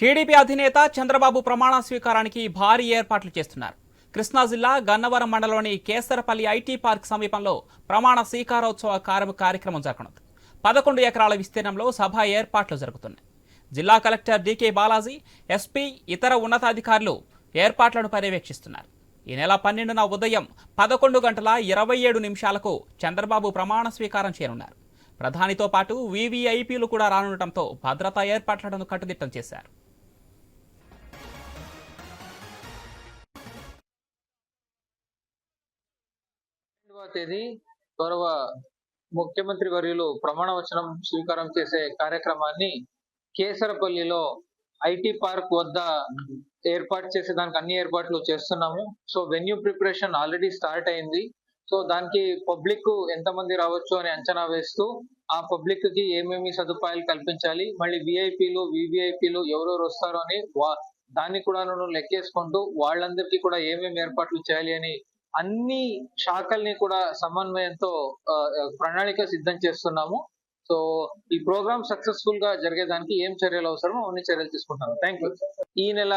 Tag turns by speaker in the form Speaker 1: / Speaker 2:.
Speaker 1: TDP అధినేత చంద్రబాబు ప్రమాణ స్వీకారానికి భారీ ఏర్పాట్లు చేస్తున్నారు. కృష్ణా జిల్లా గన్నవరం మండలంలోని కేసరపల్లి ఐటీ పార్క్ సమీపంలో ప్రమాణ స్వీకారోత్సవ కార్యక్రమం జరగనుంది. పదకొండు ఎకరాల విస్తీర్ణంలో సభ ఏర్పాట్లు జరుగుతున్నాయి. జిల్లా కలెక్టర్ డీకే బాలాజీ ఎస్పీ ఇతర ఉన్నతాధికారులు ఏర్పాట్లను పర్యవేక్షిస్తున్నారు. ఈ నెల పన్నెండున ఉదయం పదకొండు గంటల ఇరవై ఏడు నిమిషాలకు చంద్రబాబు ప్రమాణ స్వీకారం చేయనున్నారు. ప్రధానితో పాటు వీవీఐపీలు కూడా రానుండటంతో భద్రతా ఏర్పాట్లను కట్టుదిట్టం చేశారు.
Speaker 2: పన్నెండవ తేదీ గౌరవ ముఖ్యమంత్రి వర్యులు ప్రమాణ వచనం స్వీకారం చేసే కార్యక్రమాన్ని కేసరపల్లిలో ఐటీ పార్క్ వద్ద ఏర్పాటు చేసే దానికి అన్ని ఏర్పాట్లు చేస్తున్నాము. So venue preparation already start అయింది. సో దానికి పబ్లిక్ ఎంతమంది రావచ్చు అని అంచనా వేస్తూ ఆ పబ్లిక్కి ఏమేమి సదుపాయాలు కల్పించాలి మళ్ళీ విఐపీలు వివిఐపీలు ఎవరెవరు వస్తారో అని వా- దాన్ని కూడా లెక్కేసుకుంటూ వాళ్ళందరికీ కూడా ఏమేమి ఏర్పాట్లు చేయాలి అని అన్ని శాఖల్ని కూడా సమన్వయంతో ఆ, ప్రణాళిక సిద్ధం చేస్తున్నాము. సో ఈ ప్రోగ్రామ్ సక్సెస్ఫుల్గా జరిగేదానికి ఏం చర్యలు అవసరమో అన్ని చర్యలు తీసుకుంటాము. థ్యాంక్ యూ ఈ నెల